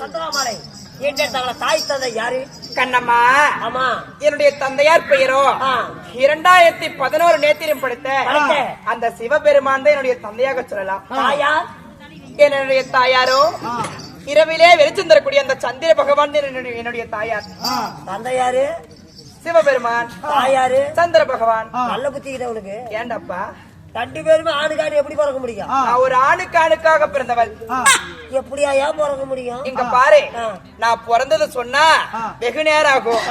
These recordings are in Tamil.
சந்திராமாலை. தாய் தந்தை யாரு? கண்ணம்மா. ஆமா. என்னுடைய தந்தையார் பெயரோ. இரண்டாயிரத்தி பதினோரு நேத்திரம் படுத்த. அந்த சிவபெருமான் தான் என்னுடைய தந்தையாக சொல்லலாம். தாயார்? என்னுடைய தாயாரோ? இரவிலே வெளிச்சம் தரக்கூடிய அந்த சந்திர பகவான் என்னுடைய தாயார். தந்தையாரு? சிவபெருமான். தாயாரு? சந்திர பகவான். நல்ல புத்தி உனக்கு ஏண்டப்பா? ரெண்டு பேருமே ஆணுக்காடு எப்படி பிறக்க முடியும்? நான் ஒரு ஆணுக்கு ஆணுக்காக பிறந்தவள் எப்படியா ஏன் பிறக்க முடியும்? இங்க பாரு. நான் பிறந்தது சொன்னா வெகு நேரம் ஆகும்.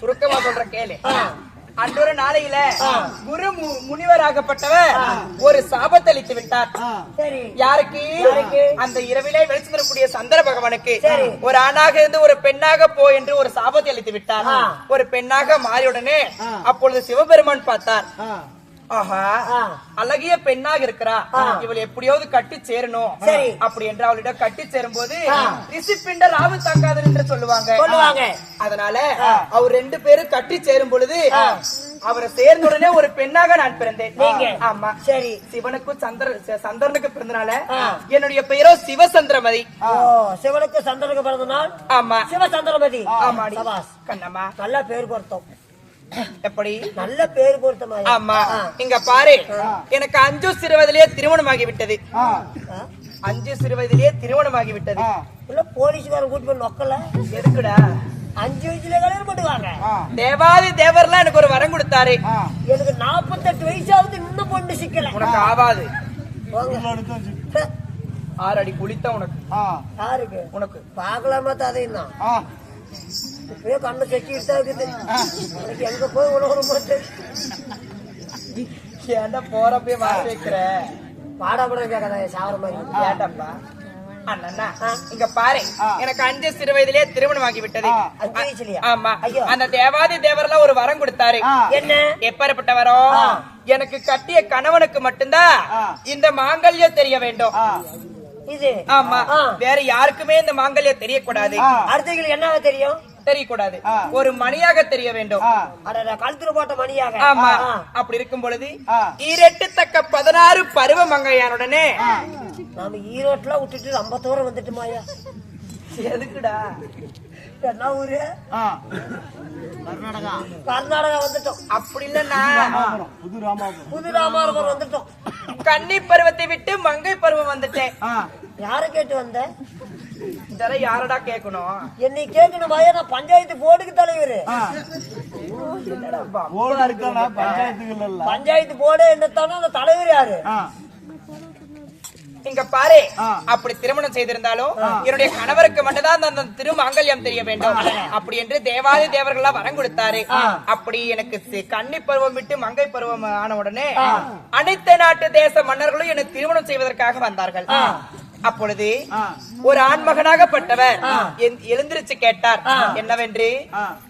சுருக்கமா சொல்ற கேளு. அன்றொரு நாளையில. குரு முனிவராகப்பட்டவர் ஒரு சாபத்தளித்து விட்டார். சரி. யாருக்கு? அந்த இரவிலே வெளிச்சம் தரக்கூடிய சந்திர பகவானுக்கு. ஒரு ஆணாக இருந்து ஒரு பெண்ணாக போ என்று ஒரு சாபத்தை அளித்து விட்டார். ஒரு பெண்ணாக மாறியுடனே அப்பொழுது சிவபெருமான் பார்த்தார். அழகிய பெண்ணாக இருக்கிறா. இவள் எப்படியாவது கட்டி சேரணும். சரி. அப்படி என்று அவளிடம் கட்டி சேரும் போது ரிசிப்பிண்ட ராவு தாக்காதன் என்று சொல்லுவாங்க. அதனால அவர் ரெண்டு பேரும் கட்டி சேரும் பொழுது அவரை சேர்ந்த உடனே ஒரு பெண்ணாக நான் பிறந்தேன்? ஆமா. சரி. சிவனுக்கும் சந்திர சந்திரனுக்கு பிறந்தனால. என்னுடைய பெயரோ சிவசந்திரமதி. சிவனுக்கு சந்திரனுக்கு பிறந்த நாள்? ஆமா. சிவ சந்திரமதி ஆமாடி. சபாஸ் கண்ணம்மா. நல்ல பேர் பொருத்தம். எப்படி? நல்ல பேர் பொருத்தமா ஆமா. இங்க பாரு. எனக்கு அஞ்சு சிறுவதிலேயே திருமணமாகி விட்டது அஞ்சு சிறுவதிலேயே திருமணமாகி விட்டது இல்ல போலீஸ்காரன் கூட்டி போய் நொக்கல. எதுக்குடா? அஞ்சு வயசுல கல்யாணம் பண்ணுவாங்க தேவாதி தேவர்லாம் எனக்கு ஒரு வரம் கொடுத்தாரு. எனக்கு நாற்பத்தெட்டு வயசாவது இன்னும் பொண்ணு சிக்கல. உனக்கு ஆவாது. ஆறு அடி குளித்த உனக்கு. யாருக்கு? உனக்கு. பாக்கலாமா ததையும் தான் இப்பயே கண்ணை செக்கிட்டு தான் இருக்குது. எனக்கு எங்க போய் உலகம் போட்டு ஏன்டா போறப்பே வர வைக்கிற? பாடப்படம் கேட்காத சாவர மாதிரி. ஏன்டாப்பா? அண்ணா இங்க பாரு. எனக்கு அஞ்சு சிறு வயதிலேயே திருமணமாகி விட்டது அஞ்சு வயசுலயா? ஆமா. அந்த தேவாதி தேவர்லாம் ஒரு வரம் கொடுத்தாரு. என்ன? எப்பேற்பட்ட வரம் எனக்கு கட்டிய கணவனுக்கு மட்டும்தான் இந்த மாங்கல்யம் தெரிய வேண்டும். இது? ஆமா. வேற யாருக்குமே இந்த மாங்கல்யம் தெரியக்கூடாது. அடுத்தவங்களுக்கு என்ன தெரியும்? தெரியக்கூடாது. ஒரு மணியாக தெரிய வேண்டும். கழுத்துல போட்ட மணியாக. ஆமா. அப்படி இருக்கும் பொழுது ஈரெட்டு தக்க பதினாறு பருவ மங்கையானுடனே நாம ஈரோட்டுல விட்டுட்டு ரொம்ப தூரம் வந்துட்டுமாயா எதுக்குடா? என்ன ஊரு? கர்நாடகா. வந்துட்டோம். அப்படி இல்லன்னா புது ராமாபுரம். வந்துட்டோம். கன்னி பருவத்தை விட்டு மங்கை பருவம் வந்துட்டேன். யார கேட்டு வந்த? இதெல்லாம் யாரடா கேட்கணும்? என்னை கேட்கணுமாயா நான் பஞ்சாயத்து போர்டுக்கு தலைவர். பஞ்சாயத்து போர்டு என்னத்தானோ அந்த தலைவர் யாரு? இங்க பாரு அப்படி திருமணம் செய்திருந்தாலும் என்னுடைய கணவருக்கு மட்டும்தான் அந்த திருமங்கல்யம் தெரிய வேண்டும். அப்படி என்று தேவாதி தேவர்களா வரம் கொடுத்தாரு. அப்படி எனக்கு கன்னி பருவம் விட்டு மங்கை பருவம் ஆன உடனே அனைத்து நாட்டு தேச மன்னர்களும் எனக்கு திருமணம் செய்வதற்காக வந்தார்கள். அப்பொழுது ஒரு ஆண்மகனாகப்பட்டவர் எழுந்திருச்சு கேட்டார் என்னவென்று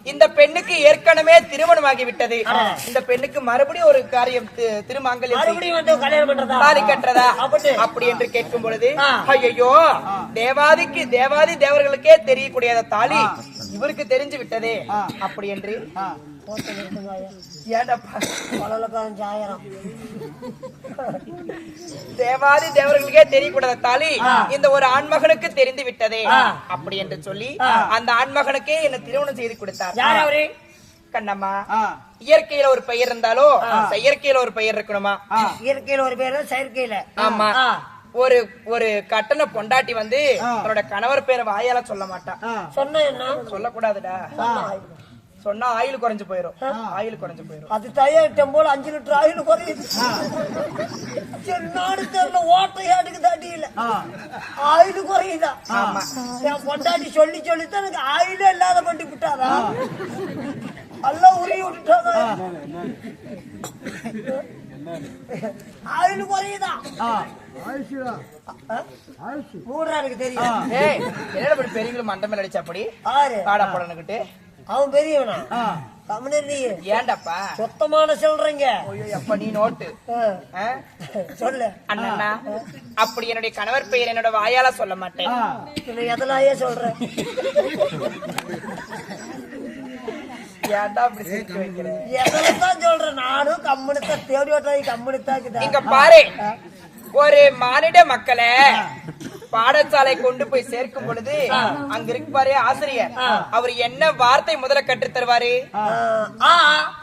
இந்த பெண்ணுக்கு ஏற்கனவே திருமணமாகி விட்டது இந்த பெண்ணுக்கு மறுபடியும் ஒரு காரியம் திருமங்கல்யம் தாலி கட்டுறதா? அப்படி. அப்படி என்று கேட்கும் பொழுது ஐயோ தேவாதிக்கு தேவாதி தேவர்களுக்கே தெரியக்கூடிய தாலி இவருக்கு தெரிஞ்சு விட்டதே. அப்படி என்று தேவாதி தேவர்களுக்கே தெரியக்கூடாத. தாலி இந்த ஒரு ஆண்மகனுக்கு தெரிந்து விட்டதே. அப்படி என்று சொல்லி அந்த ஆண்மகனுக்கே என்ன திருமணம் செய்து கொடுத்தார். யார் அவரு? கண்ணம்மா இயற்கையில ஒரு பெயர் இருந்தாலும் செயற்கையில ஒரு பெயர் இருக்கணுமா? இயற்கையில ஒரு பேரு செயற்கையில. ஆமா. ஒரு ஒரு கட்டண பொண்டாட்டி வந்து அவரோட கணவர் பேரை வாயால சொல்ல மாட்டா. சொன்ன என்ன? சொல்லக்கூடாதுடா. சொன்னா ஆயில் குறைஞ்சு போயிரும். ஆயில் குறைஞ்சு போயிரும். அது தயாரிட்டம் போல அஞ்சு லிட்டர் ஆயில் குறையுது. சரி நாடு தெரியல ஓட்டையாட்டுக்கு தட்டியில ஆயில் குறையுதா? என் பொண்டாட்டி சொல்லி சொல்லித்தான் எனக்கு ஆயிலே இல்லாத பண்ணி விட்டாரா எல்லாம் உருகி விட்டுட்டாங்க ஆயில் குறையுதா? மூடா எனக்கு தெரியும். ஏய் என்னடா பெரியவங்களும் மண்டை மேல அடிச்சா அப்படி? ஆறு காடா போடணுக்கிட்டு அவன் பெரியவனா? கம்முன்னு நீ. ஏன்டாப்பா? சுத்தமான சொல்றீங்க. அப்ப நீ நோட்டு? ஆ? சொல்லு. அண்ணா அப்படி என்னுடைய கணவர் பெயர் என்னோட வாயால சொல்ல மாட்டேன். எதனாயே சொல்றேன் நானும் கம்முனுத்தான் தேடி ஓட்டாய் கம்முனுத்தான் இங்க பாரு. ஒரு மானிட மக்களை பாடசாலை கொண்டு போய் சேர்க்கும் பொழுது அங்க இருக்கு பாரு ஆசிரியர் அவர் என்ன வார்த்தை முதல்ல கற்றுத் தருவாரு? ஆ.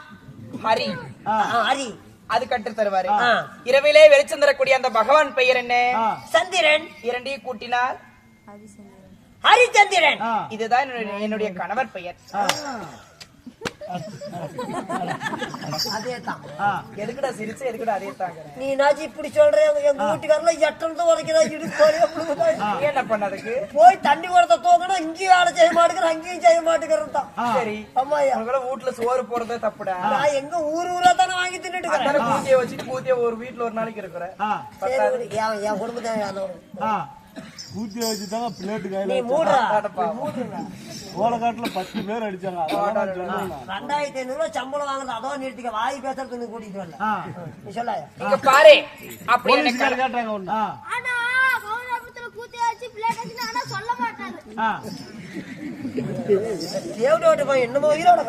ஹரி. ஆ, ஹரி. அது கற்றுத் தருவாரு. இரவிலே வெளிச்சம் தரக்கூடிய அந்த பகவான் பெயர் என்ன? சந்திரன். இரண்டையும் கூட்டினால்? ஹரிச்சந்திரன். இதுதான் என்னுடைய- என்னுடைய கணவர் பெயர். அதே தான் எதுக்குடா சிரிச்சு எதுக்குடா அதே தாங்க நீ நாச்சி இப்படி சொல்ற எங்க வீட்டுக்காரல எட்டு உடைக்கிறா இடுப்பு என்ன பண்ணதுக்கு போய் தண்ணி குடத்தை தூக்கணும் இங்கேயும் வேலை செய்ய மாட்டேங்கிறேன் அங்கேயும் செய்ய மாட்டேங்கிறது தான் சரி. அம்மாயா. உங்களை வீட்டுல சோறு போறதே தப்புடா. நான் எங்க ஊர் ஊரா தானே வாங்கி தின்னுட்டு இருக்கிறேன். பூஜையை வச்சுட்டு பூஜையை ஒரு வீட்டுல ஒரு நாளைக்கு இருக்கிற. சரி விடு. என் என் குடும்பத்தை ஊத்தி வச்சுட்டாங்க பிளேட்டு கையில நீ மூடுறா. ஓலக்காட்டுல பத்து பேர் அடிச்சாங்க. ரெண்டாயிரத்தி ஐநூறு ரூபாய் சம்பளம் வாங்குறது அதோ நிறுத்திக்க. வாய் பேசுறதுக்கு கூட்டிட்டு வரல. நீ சொல்ல பாரு. அப்படி கேட்டாங்க ஒண்ணு. பிளேட் வச்சு ஆனா சொல்ல தேவடி ஓட்டு போய் என்னமோ உயிரோட.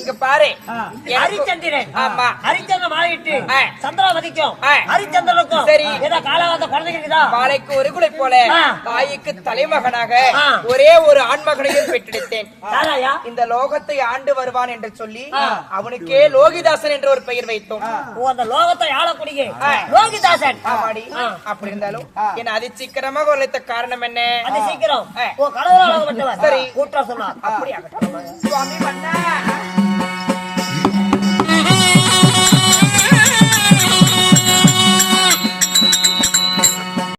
இங்க பாரு. ஹரிச்சந்திரன். ஆமா. ஹரிச்சந்திரன் மாறிட்டு ஆ. சந்திராவதிக்கும். ஹரிச்சந்திரனுக்கும். சரி. ஏதோ காலாவாத குழந்தைங்க வாழைக்கு ஒரு குலை போல. தாய்க்கு தலைமகனாக. ஒரே ஒரு ஆண்மகனையும் பெற்றெடுத்தேன். இந்த லோகத்தை ஆண்டு வருவான் என்று சொல்லி அவனுக்கே லோகிதாசன் என்று ஒரு பெயர் வைத்தோம். அந்த லோகத்தை ஆளக்கூடிய. லோகிதாசன். ஆமாடி அப்படி இருந்தாலும் என்ன அதி சீக்கிரமாக உழைத்த காரணம் என்ன? அது சீக்கிரம் சரி. கூட்டா சொன்னார். அப்படி ஆகட்டும். சுவாமி மன்னா.